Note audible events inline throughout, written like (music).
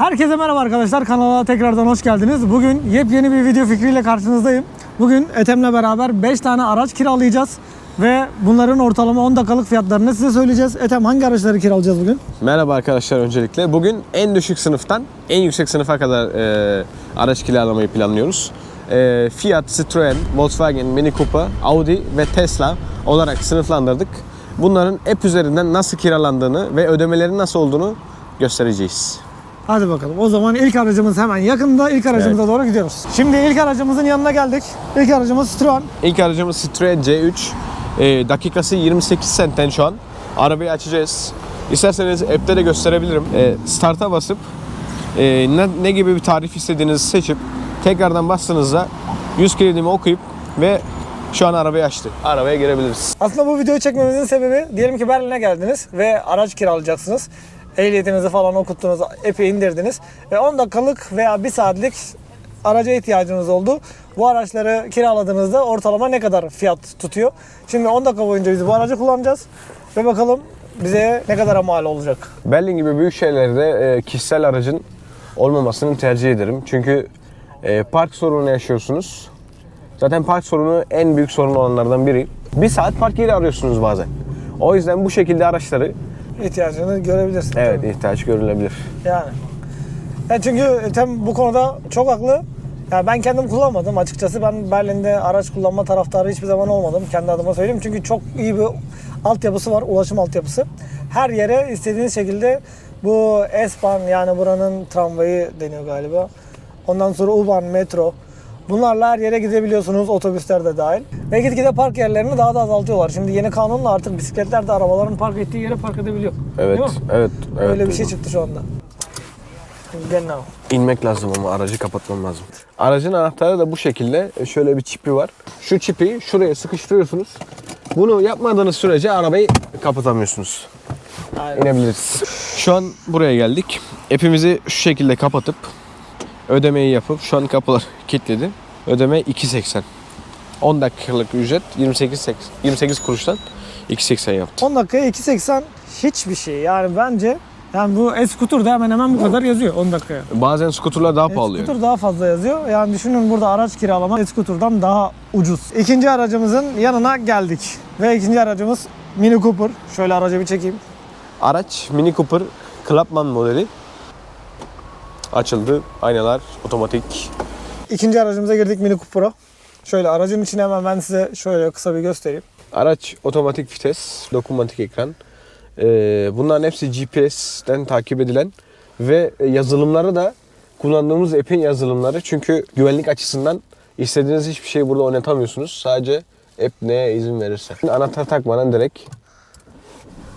Herkese merhaba arkadaşlar. Kanala tekrardan hoş geldiniz. Bugün yepyeni bir video fikriyle karşınızdayım. Bugün Ethem'le beraber 5 tane araç kiralayacağız. Ve bunların ortalama 10 dakikalık fiyatlarını size söyleyeceğiz. Ethem hangi araçları kiralayacağız bugün? Merhaba arkadaşlar öncelikle. Bugün en düşük sınıftan en yüksek sınıfa kadar e, araç kiralamayı planlıyoruz. E, Fiat, Citroen, Volkswagen, Mini Cooper, Audi ve Tesla olarak sınıflandırdık. Bunların app üzerinden nasıl kiralandığını ve ödemelerin nasıl olduğunu göstereceğiz. Hadi bakalım. O zaman ilk aracımız hemen yakında. İlk aracımıza doğru gidiyoruz. Şimdi ilk aracımızın yanına geldik. İlk aracımız Citroen. İlk aracımız Citroen C3. E, dakikası 28 centten şu an. Arabayı açacağız. İsterseniz app'te de gösterebilirim. E, start'a basıp e, ne, ne gibi bir tarif istediğinizi seçip tekrardan bastığınızda 100 kredimi okuyup ve şu an arabayı açtı. Arabaya girebiliriz. Aslında bu videoyu çekmemizin sebebi diyelim ki Berlin'e geldiniz ve araç kiralayacaksınız. Ehliyetinizi falan okuttunuz, epey indirdiniz. Ve 10 dakikalık veya 1 saatlik araca ihtiyacınız oldu. Bu araçları kiraladığınızda ortalama ne kadar fiyat tutuyor? Şimdi 10 dakika boyunca biz bu aracı kullanacağız. Ve bakalım bize ne kadara mal olacak. Berlin gibi büyük şehirlerde e, kişisel aracın olmamasını tercih ederim. Çünkü e, park sorunu yaşıyorsunuz. Zaten park sorunu en büyük sorun olanlardan biri. Bir saat park yeri arıyorsunuz bazen. O yüzden bu şekilde araçları İhtiyacını görebilirsin. evet ihtiyaç görülebilir. Yani. Ya çünkü Ethem bu konuda çok haklı. Ya ben kendim kullanmadım açıkçası. Ben Berlin'de araç kullanma taraftarı hiçbir zaman olmadım. Kendi adıma söyleyeyim. Çünkü çok iyi bir altyapısı var. Ulaşım altyapısı. Her yere istediğiniz şekilde bu S-Bahn yani buranın tramvayı deniyor galiba. Ondan sonra U-Bahn, metro. Bunlarla her yere gidebiliyorsunuz otobüsler de dahil. Ve gitgide park yerlerini daha da azaltıyorlar. Şimdi yeni kanunla artık bisikletler de arabaların park ettiği yere park edebiliyor. Evet, Değil mi? evet, evet. Öyle bir şey çıktı şu anda. Gel now. İnmek lazım ama aracı kapatmam lazım. Aracın anahtarı da bu şekilde. E, Şöyle bir çipi var. Şu çipi şuraya sıkıştırıyorsunuz. Bunu yapmadığınız sürece arabayı kapatamıyorsunuz. Aynen. İnebiliriz. Şu an buraya geldik. App'imizi şu şekilde kapatıp ödemeyi yapıp şu an kapılar (laughs) kilitledi. Ödeme 2.80. 10 dakikalık ücret 28 28 kuruştan 2.80 yaptı. 10 dakikaya 2.80 hiçbir şey. Yani bence yani bu e-scooter'da hemen hemen bu kadar yazıyor 10 dakikaya. Bazen skuterlar daha pahalı. yani. E-scooter daha fazla yazıyor. Yani düşünün burada araç kiralama e-scooter'dan daha ucuz. İkinci aracımızın yanına geldik. Ve ikinci aracımız Mini Cooper. Şöyle aracı bir çekeyim. Araç Mini Cooper Clubman modeli. Açıldı. Aynalar otomatik. İkinci aracımıza girdik Mini Cooper'a. Şöyle aracın içini hemen ben size şöyle kısa bir göstereyim. Araç otomatik vites, dokunmatik ekran. Ee, bunların hepsi GPS'ten takip edilen ve yazılımları da kullandığımız app'in yazılımları. Çünkü güvenlik açısından istediğiniz hiçbir şeyi burada oynatamıyorsunuz. Sadece app neye izin verirse. Anahtar takmadan direkt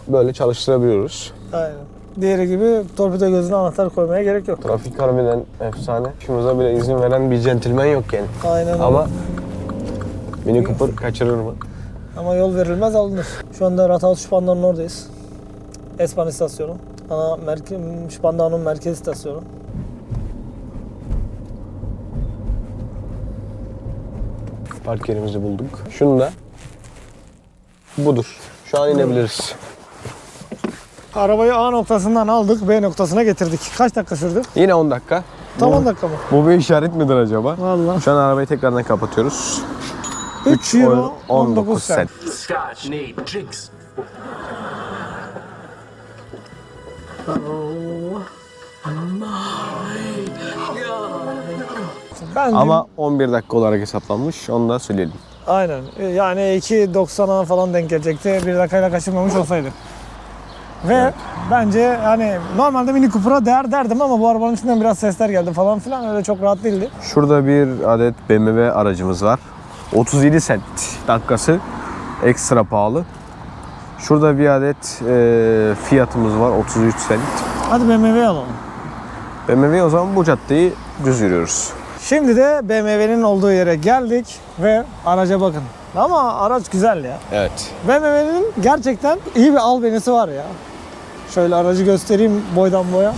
böyle çalıştırabiliyoruz. Aynen. Diğeri gibi torpido gözüne anahtar koymaya gerek yok. Trafik harbiden efsane. Şumuza bile izin veren bir centilmen yok yani. Aynen öyle. Ama Mini Cooper kaçırır mı? Ama yol verilmez alınır. Şu anda Rathaus Spandau'nun oradayız. Espan istasyonu. Ana merke Spandau'nun merkez istasyonu. Park yerimizi bulduk. Şunu da budur. Şu an inebiliriz. Arabayı A noktasından aldık, B noktasına getirdik. Kaç dakika sürdü? Yine 10 dakika. Tam Bu- 10 dakika mı? Bu bir işaret midir acaba? Vallahi. Şu an arabayı tekrardan kapatıyoruz. 3 euro 19 cent. cent. Scotch need drinks. Bence Ama 11 dakika olarak hesaplanmış. Onu da söyleyelim. aynen. Yani 2.90'a falan denk gelecekti. Bir dakikayla kaçırmamış olsaydı. Ve bence hani normalde Mini Cooper'a değer derdim ama bu arabanın içinden biraz sesler geldi falan filan öyle çok rahat değildi. Şurada bir adet BMW aracımız var. 37 cent dakikası. Ekstra pahalı. Şurada bir adet e, fiyatımız var 33 cent. Hadi BMW alalım. BMW o zaman bu caddeyi düz yürüyoruz. Şimdi de BMW'nin olduğu yere geldik ve araca bakın. Ama araç güzel ya. Evet. BMW'nin gerçekten iyi bir albenisi var ya. Şöyle aracı göstereyim boydan boya.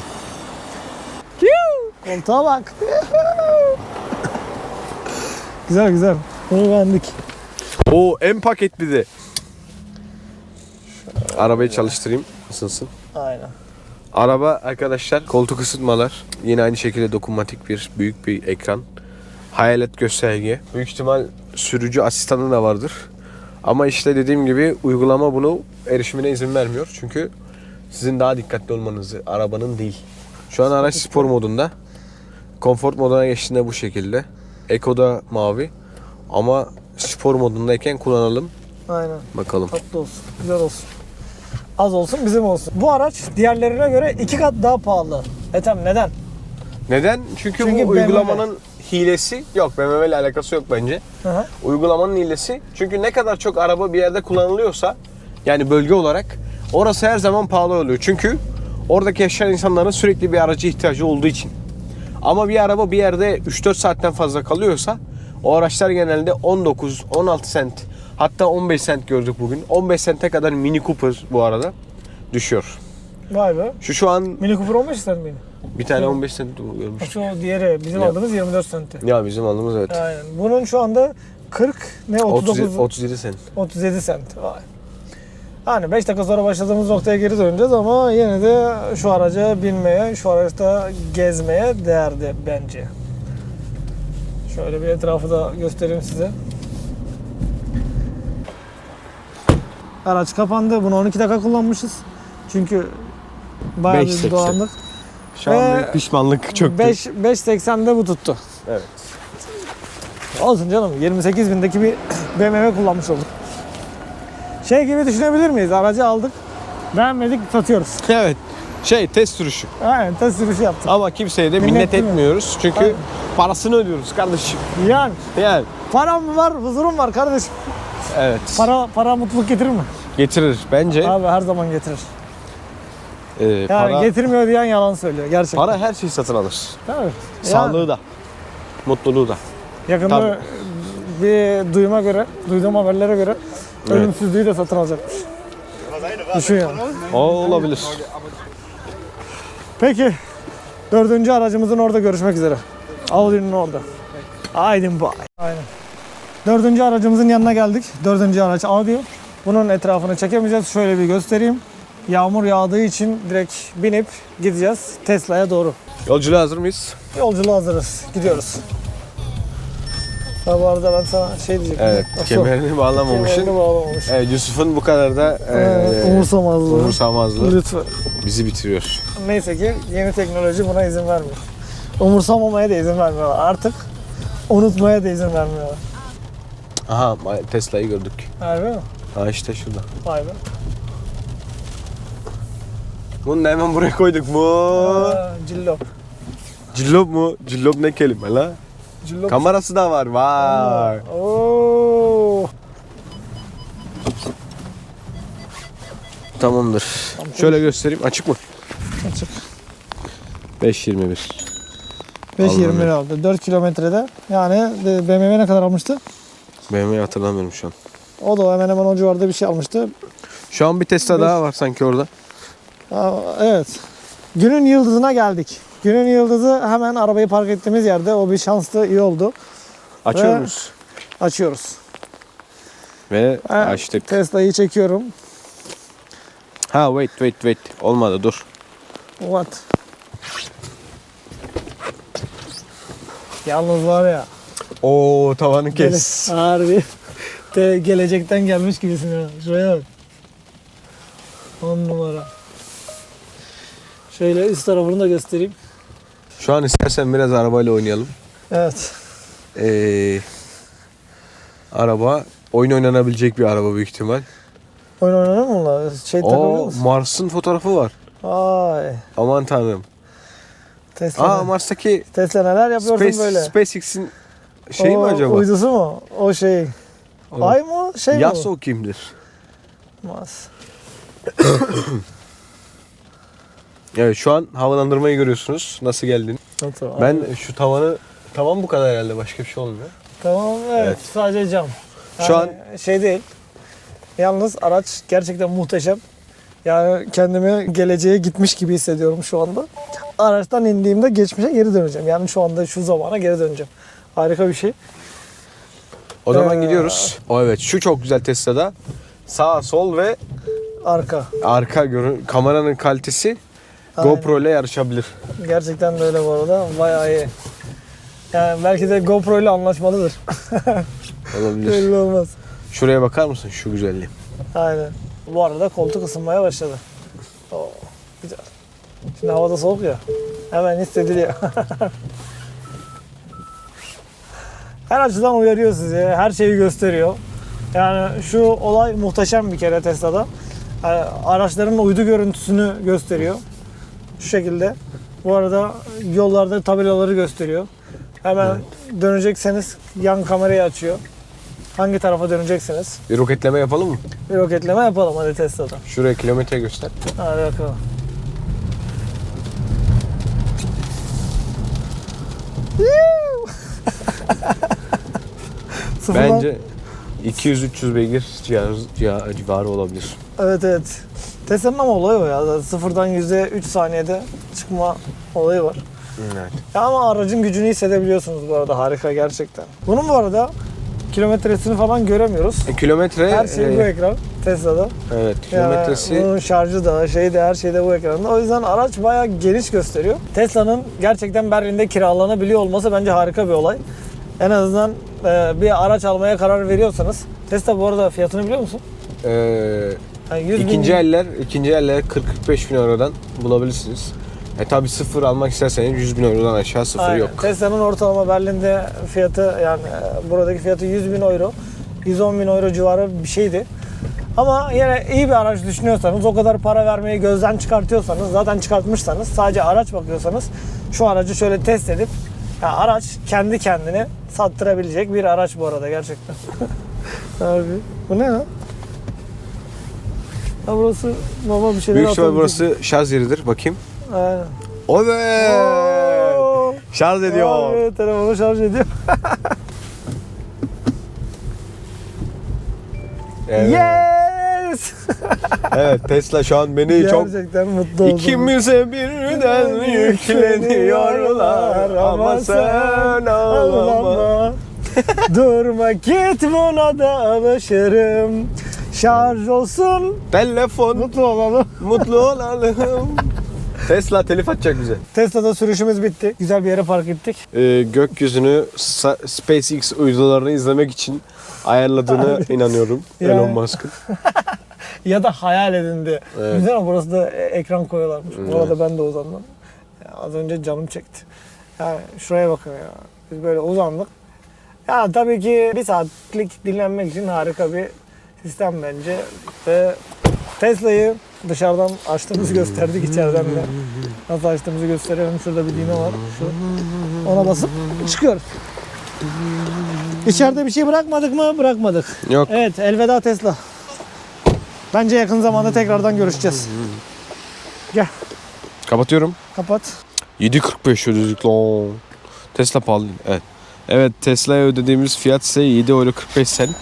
Koltuğa bak. (laughs) güzel güzel. Bunu beğendik. O en paketli de. Arabayı çalıştırayım. Isınsın. Aynen. Araba arkadaşlar koltuk ısıtmalar. Yine aynı şekilde dokunmatik bir büyük bir ekran. Hayalet gösterge. Büyük ihtimal sürücü asistanı da vardır. Ama işte dediğim gibi uygulama bunu erişimine izin vermiyor. Çünkü sizin daha dikkatli olmanızı arabanın değil. Şu an araç spor modunda. Konfor moduna geçtiğinde bu şekilde. Eko'da mavi. Ama spor modundayken kullanalım. Aynen. Bakalım. Tatlı olsun. Güzel olsun. Az olsun bizim olsun. Bu araç diğerlerine göre iki kat daha pahalı. Ethem neden? Neden? Çünkü, Çünkü bu BMW. uygulamanın hilesi yok. BMW ile alakası yok bence. Hı hı. Uygulamanın hilesi. Çünkü ne kadar çok araba bir yerde kullanılıyorsa yani bölge olarak orası her zaman pahalı oluyor. Çünkü oradaki yaşayan insanların sürekli bir araca ihtiyacı olduğu için. Ama bir araba bir yerde 3-4 saatten fazla kalıyorsa o araçlar genelde 19, 16 sent hatta 15 sent gördük bugün. 15 sente kadar Mini Cooper bu arada düşüyor. Vay be. Şu şu an Mini Cooper 15 cent miydi? bir tane 15 sent görmüş. Şu diğeri bizim Ya. aldığımız 24 centi. Ya bizim aldığımız evet. Aynen. Bunun şu anda 40 ne 39 37, 37 sent. 37 sent. Vay. Hani 5 dakika sonra başladığımız noktaya geri döneceğiz ama yine de şu araca binmeye, şu araçta gezmeye değerdi bence. Şöyle bir etrafı da göstereyim size. Araç kapandı. Bunu 12 dakika kullanmışız. Çünkü bayağı bir 5.80. dolandık. Şu an Ve pişmanlık çöktü. 5 5.80'de bu tuttu. Evet. Olsun canım 28 bindeki bir BMW kullanmış olduk. Şey gibi düşünebilir miyiz? Aracı aldık, beğenmedik, satıyoruz. Evet. Şey test sürüşü. Aynen test sürüşü yaptık. Ama kimseye de Minnet minnet değil mi? etmiyoruz. Çünkü Aynen. parasını ödüyoruz kardeşim. Yani Yani param var, huzurum var kardeşim. evet. Para para mutluluk getirir mi? Getirir bence. Abi her zaman getirir. e, Yani para, getirmiyor diyen yalan söylüyor gerçekten. para her şeyi satın alır. Mi? Yani Sağlığı da. Mutluluğu da. Yakında Tabii. bir duyuma göre, duyduğum haberlere göre ölümsüzlüğü de satın alacakmış. Düşün yani. O olabilir. Peki. Dördüncü aracımızın orada görüşmek üzere. Audi'nin orada. Aydın bay. Aynen. Dördüncü aracımızın yanına geldik. Dördüncü araç Audi. Bunun etrafını çekemeyeceğiz. Şöyle bir göstereyim. Yağmur yağdığı için direkt binip gideceğiz Tesla'ya doğru. Yolculuğa hazır mıyız? Yolculuğa hazırız. Gidiyoruz. Ha, bu arada ben sana şey diyecektim. Evet. Nasıl? Kemerini bağlamamışsın. Kemerini bağlamamış. Evet, Yusuf'un bu kadar da Evet, e, umursamazlığı. umursamazlığı Lütfen. bizi bitiriyor. Neyse ki yeni teknoloji buna izin vermiyor. Umursamamaya da izin vermiyorlar. Artık unutmaya da izin vermiyorlar. Aha Tesla'yı gördük. Harbi mi? Ha işte şurada. Vay be. Bunu da hemen buraya koyduk mu? Aa, Cillop. Cillop mu? Cillop ne kelime la? Cillop. Kamerası da var. Vay. Oo. Tamamdır. Şöyle göstereyim. Açık mı? Açık. 5.21. 5.20 lira aldı. 4 kilometrede. Yani de- BMW ne kadar almıştı? BMW'yi hatırlamıyorum şu an. O da hemen hemen o civarda bir şey almıştı. Şu an bir Tesla daha var sanki orada. Aa, evet. Günün yıldızına geldik. Günün yıldızı hemen arabayı park ettiğimiz yerde. O bir şanslı iyi oldu. Açıyor Ve-? Açıyoruz. Ve Ha, açtık. Tesla'yı çekiyorum. Ha wait wait wait. Olmadı dur. What? Yalnız var ya. Oo tavanı gele- kes. Harbi. De, gelecekten gelmiş gibisin ha. Şuraya bak. On numara. Şöyle üst tarafını da göstereyim. Şu an istersen biraz arabayla oynayalım. Evet. Ee, araba oyun oynanabilecek bir araba büyük ihtimal. Oyun oynanır mı onunla? Şey musun? Mars'ın fotoğrafı var. Ay. Aman tanrım. Tesla. Aa Mars'taki Tesla neler yapıyorsun Space, böyle? SpaceX'in şeyi mi O acaba? Uydusu mu? O şey. O- Ay mı? Şey mi? Yaso kimdir? Mas. (coughs) Evet şu an havalandırmayı görüyorsunuz. Nasıl geldiğini. Tamam. Ben şu tavanı tavan bu kadar herhalde başka bir şey olmuyor. Tamam evet, Evet. sadece cam. Şu Yani şey değil. Yalnız araç gerçekten muhteşem. Yani kendimi geleceğe gitmiş gibi hissediyorum şu anda. Araçtan indiğimde geçmişe geri döneceğim. Yani şu anda şu zamana geri döneceğim. Harika bir şey. O zaman Ee. gidiyoruz. O evet şu çok güzel Tesla'da. Sağ, sol ve Arka. arka görün kameranın kalitesi Aynen. GoPro ile yarışabilir. Gerçekten de öyle bu arada. Bayağı iyi. Yani belki de GoPro ile anlaşmalıdır. (laughs) Olabilir. Belli olmaz. Şuraya bakar mısın şu güzelliğe? Aynen. Bu arada koltuk ısınmaya başladı. Oo, güzel. Şimdi havada soğuk ya. Hemen hissediliyor. (laughs) Her açıdan uyarıyor sizi. Her şeyi gösteriyor. Yani şu olay muhteşem bir kere Tesla'da. Yani araçların uydu görüntüsünü gösteriyor. Şu şekilde. Bu arada yollarda tabelaları gösteriyor. Hemen dönecekseniz yan kamerayı açıyor. Hangi tarafa döneceksiniz? Bir roketleme yapalım mı? Bir roketleme yapalım hadi Tesla'da. Şuraya kilometre göster. Hadi bakalım. Bence 200-300 (laughs) beygir civarı olabilir. Evet evet. Ama olayı o ya. Sıfırdan yüze 3 saniyede çıkma olayı var. Evet. Ya ama aracın gücünü hissedebiliyorsunuz bu arada. Harika gerçekten. Bunun bu arada kilometresini falan göremiyoruz. E, kilometre Her şey bu e, ekran Tesla'da. Evet, Yani kilometresi bunun şarjı da şeyi de her şey de bu ekranda. O yüzden araç bayağı geniş gösteriyor. Tesla'nın gerçekten Berlin'de kiralanabiliyor olması bence harika bir olay. En azından e, bir araç almaya karar veriyorsanız. Tesla bu arada fiyatını biliyor musun? e, Yani 100 bin- ikinci eller ikinci eller 40-45 bin eurodan bulabilirsiniz. E tabi sıfır almak isterseniz 100 bin eurodan aşağı sıfır Aynen. yok. Tesla'nın ortalama Berlin'de fiyatı yani e, buradaki fiyatı 100 bin euro. 110 bin euro civarı bir şeydi. Ama yine iyi bir araç düşünüyorsanız, o kadar para vermeyi gözden çıkartıyorsanız, zaten çıkartmışsanız, sadece araç bakıyorsanız şu aracı şöyle test edip ya araç kendi kendini sattırabilecek bir araç bu arada gerçekten. (laughs) Abi bu ne ya? Burası baba bir şeyler Büyük ihtimal burası şarj yeridir. Bakayım. Aynen. Oo. Şarj ediyor. Abi, telefonu şarj ediyor. (laughs) Evet. Yes! (laughs) evet Tesla şu an beni çok Gerçekten mutlu oldum. İkimize birden yükleniyorlar ama sen ağlama. (laughs) Durma git buna da alışırım. Şarj olsun. Telefon Mutlu olalım. (laughs) mutlu olalım. Tesla telif atacak bize. Tesla'da sürüşümüz bitti. Güzel bir yere park ettik. Ee, gökyüzünü SpaceX uydularını izlemek için ayarladığını (laughs) inanıyorum Yani. Elon Musk'ın. (laughs) Ya da hayal edindi. Evet. Güzel ama burası da e- ekran koyuyorlarmış. Bu arada ben de uzandım. Ya az önce canım çekti. Yani şuraya bakın ya. Biz böyle uzandık. Ya tabii ki bir saatlik dinlenmek için harika bir sistem bence. Ve Tesla'yı dışarıdan açtığımızı gösterdik içeriden de. Nasıl açtığımızı gösterelim. Şurada bir düğme var. Şu. Ona basıp çıkıyoruz. İçeride bir şey bırakmadık mı? Bırakmadık. Yok. Evet, elveda Tesla. Bence yakın zamanda tekrardan görüşeceğiz. Gel, Kapatıyorum. kapat. 7.45 ödedik lan. Tesla pahalı. Evet. Evet Tesla'ya ödediğimiz fiyat ise 7 euro 45 cent.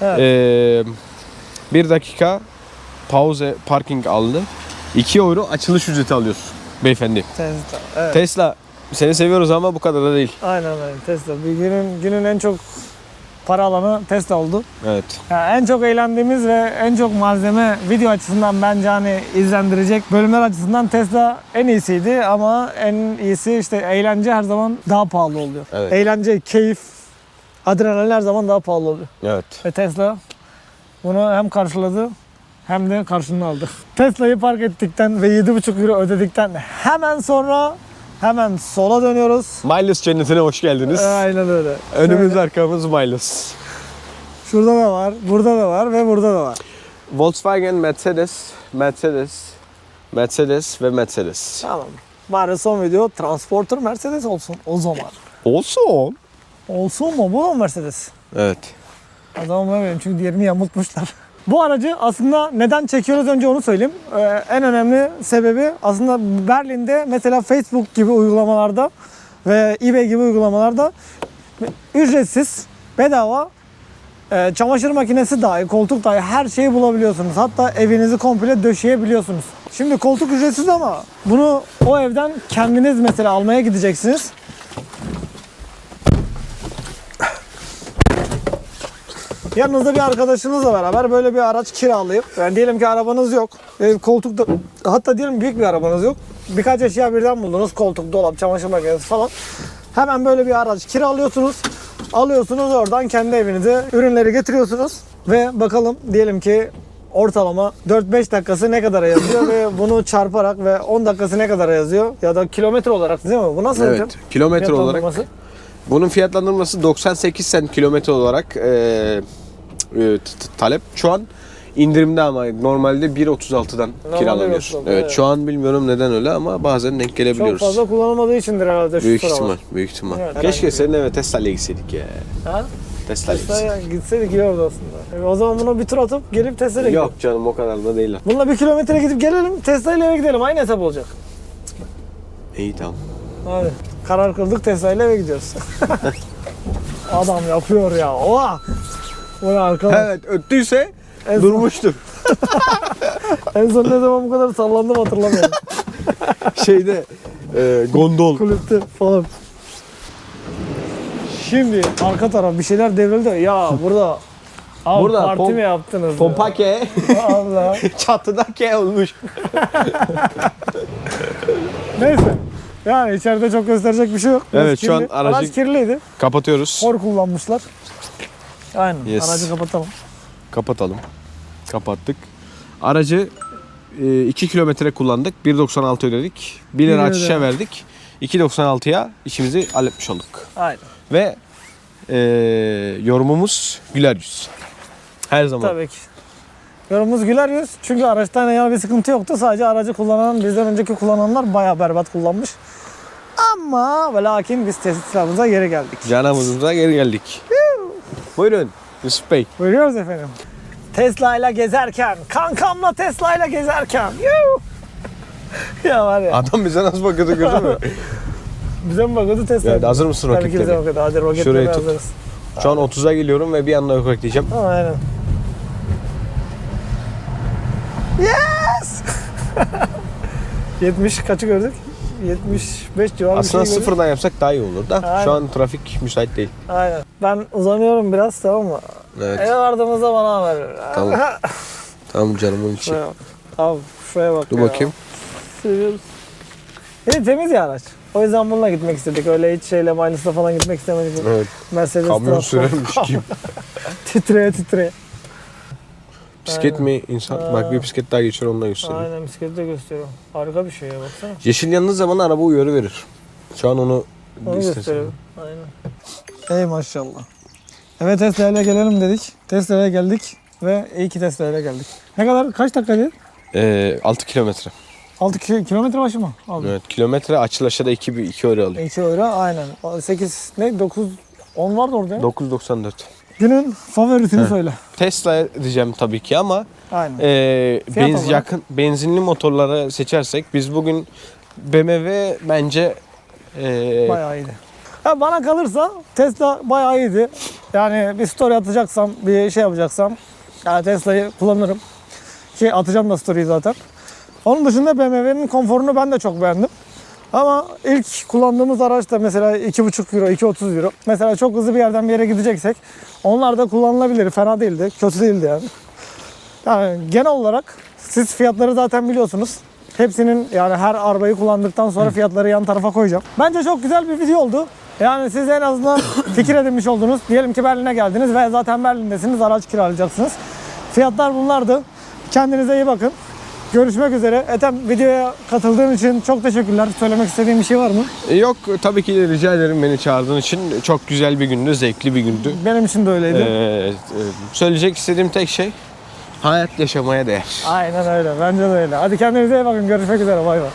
Evet. Ee, bir dakika pause parking aldı. 2 euro açılış ücreti alıyorsun beyefendi. Tesla. Evet. Tesla seni seviyoruz ama bu kadar da değil. aynen aynen Tesla. Bir günün günün en çok para alanı Tesla oldu. Evet. Yani en çok eğlendiğimiz ve en çok malzeme video açısından bence hani izlendirecek bölümler açısından Tesla en iyisiydi ama en iyisi işte eğlence her zaman daha pahalı oluyor. Evet. Eğlence, keyif, adrenalin her zaman daha pahalı oluyor. Evet. Ve Tesla bunu hem karşıladı hem de karşılığını aldı. Tesla'yı park ettikten ve 7,5 euro ödedikten hemen sonra hemen sola dönüyoruz. Miles cennetine hoş geldiniz. Aynen öyle. Önümüz Şöyle, arkamız Miles. şurada da var, burada da var ve burada da var. Volkswagen, Mercedes, Mercedes, Mercedes ve Mercedes. Tamam. Bari son video Transporter Mercedes olsun o zaman. Olsun. Olsun mu? Bu da mı Mercedes? Evet. Zaman buna çünkü diğerini yamultmuşlar. Bu aracı aslında neden çekiyoruz önce onu söyleyeyim. Ee, en önemli sebebi aslında Berlin'de mesela Facebook gibi uygulamalarda ve eBay gibi uygulamalarda ücretsiz, bedava e, çamaşır makinesi dahi, koltuk dahi her şeyi bulabiliyorsunuz. Hatta evinizi komple döşeyebiliyorsunuz. Şimdi koltuk ücretsiz ama bunu o evden kendiniz mesela almaya gideceksiniz. Yanınızda bir arkadaşınızla beraber böyle bir araç kiralayıp yani diyelim ki arabanız yok. E, koltukta hatta diyelim büyük bir arabanız yok. birkaç eşya birden buldunuz. Koltuk, dolap, çamaşır makinesi falan. Hemen böyle bir araç kiralıyorsunuz. Alıyorsunuz oradan kendi evinize ürünleri getiriyorsunuz. Ve bakalım diyelim ki ortalama 4-5 dakikası ne kadara yazıyor ve bunu çarparak ve 10 dakikası ne kadara yazıyor ya da kilometre olarak değil mi? Bu nasıl Evet. hocam? Kilometre olarak Fiyatlandırması? Bunun fiyatlandırması 98 sent kilometre olarak e, e, talep. Şu an indirimde ama normalde 1.36'dan Normalde kiralanıyor. 1.36, Evet, evet. şu an bilmiyorum neden öyle ama bazen denk Çok gelebiliyoruz. fazla kullanılmadığı içindir herhalde şu Büyük sıralar. ihtimal, büyük ihtimal. Evet, Keşke herhangi senin eve Tesla'yla gitseydik ya. Ha? Tesla'yla gitseydik. Tesla'ya gitseydik iyi oldu aslında. E, o zaman buna bir tur atıp gelip Tesla'ya gidelim. Yok canım o kadar da değil. Bununla bir kilometre gidip gelelim Tesla ile eve gidelim. Aynı hesap olacak. İyi tamam. Hadi. Karar kıldık Tesla ile eve gidiyoruz. (laughs) Adam yapıyor ya. Oha! Bu ne arkadaş? Evet öttüyse En son- durmuştur. (laughs) En son ne zaman bu kadar sallandım hatırlamıyorum. (laughs) Şeyde e, gondol. Kulüpte falan. Şimdi arka taraf bir şeyler devrildi. Ya burada Abi Burada parti pom- mi yaptınız? ya? Pompake Allah. çatıda ke olmuş. Neyse. Yani içeride çok gösterecek bir şey yok. Biraz Evet, şu an kirli. aracı- Araç kirliydi. Kapatıyoruz. Hor kullanmışlar. Aynen. Yes. Aracı kapatalım. Kapatalım. Kapattık. Aracı 2 kilometre kullandık. 1.96 ödedik. 1 Bir lira lira. açışa verdik. 2.96'ya işimizi halletmiş olduk. Aynen. Ve e, yorumumuz güler yüz. Her zaman. Tabii ki. Yorumumuz güler yüz. Çünkü araçta herhangi bir sıkıntı yoktu. Sadece aracı kullanan, bizden önceki kullananlar bayağı berbat kullanmış. Ama ve lakin biz tesisatımıza geri geldik. Canımızımıza geri geldik. Buyurun Yusuf Bey. Buyuruyoruz efendim. Tesla ile gezerken, kankamla Tesla ile gezerken. Yuh! ya var ya. Adam bize nasıl bakıyordu gördün mü? (laughs) Bize mi bakıyordu Tesla? Evet, hazır mısın Tabii ki bize roketlemeye? bakıyordu. Hadi roketlemeye Şurayı tut. hazırız. Şu an 30'a geliyorum ve bir anda yok ekleyeceğim. Aynen. Yes! (laughs) 70 kaçı gördük? 75 civarı Aslında bir şey gördük. sıfırdan yapsak daha iyi olur da. Aynen. Şu an trafik müsait değil. Aynen. Ben uzanıyorum biraz tamam mı? Evet. Eve vardığımızda bana haber ver. Tamam. Tamam canımın içi. Şuraya bak. Abi şuraya bak Dur ya. bakayım. Seviyoruz. İyi temiz ya araç. O yüzden bununla gitmek istedik. Öyle hiç şeyle Mileys'la falan gitmek istemedik. Evet. Mercedes Kamyon Transport. sürermiş gibi. (laughs) titreye titreye. Bisiklet Aynen. mi insan? Bak bir bisiklet daha geçiyor onunla gösteriyor. Aynen bisikleti de gösteriyor. Harika bir şey ya baksana. Yeşil yandığı zaman araba uyarı verir. Şu an onu, Onu gösteriyor. Aynen. Ey maşallah. Evet Tesla ile gelelim dedik. Tesla ile geldik ve iyi ki Tesla ile geldik. Ne kadar kaç dakikaydı? Ee, 6 kilometre. 6 ki- kilometre başı mı? Aldım. Evet kilometre açılışa da 2, 2 euro alıyor. 2 euro aynen. 8 ne 9 10 vardı orada ya. 9.94. Günün favorisini Heh. söyle. Tesla diyeceğim tabii ki ama Aynen. e, Fiyat benz, olarak? yakın benzinli motorları seçersek biz bugün BMW bence e, Bayağı iyiydi. Ya bana kalırsa Tesla bayağı iyiydi. Yani bir story atacaksam, bir şey yapacaksam yani Tesla'yı kullanırım. Ki atacağım da story'i zaten. Onun dışında BMW'nin konforunu ben de çok beğendim. Ama ilk kullandığımız araç da mesela 2,5 euro, 2,30 euro. Mesela çok hızlı bir yerden bir yere gideceksek onlar da kullanılabilir. Fena değildi, kötü değildi yani. Yani genel olarak siz fiyatları zaten biliyorsunuz. Hepsinin yani her arabayı kullandıktan sonra fiyatları yan tarafa koyacağım. Bence çok güzel bir video oldu. Yani siz en azından (coughs) fikir edinmiş oldunuz. Diyelim ki Berlin'e geldiniz ve zaten Berlin'desiniz, araç kiralayacaksınız. Fiyatlar bunlardı. Kendinize iyi bakın. Görüşmek üzere. Ethem videoya katıldığın için çok teşekkürler. Söylemek istediğin bir şey var mı? e, yok tabii ki de rica ederim beni çağırdığın için. Çok güzel bir gündü, zevkli bir gündü. Benim için de öyleydi. Ee, söyleyecek istediğim tek şey hayat yaşamaya değer. Aynen öyle. Bence de öyle. Hadi kendinize iyi bakın. Görüşmek üzere. Bay bay.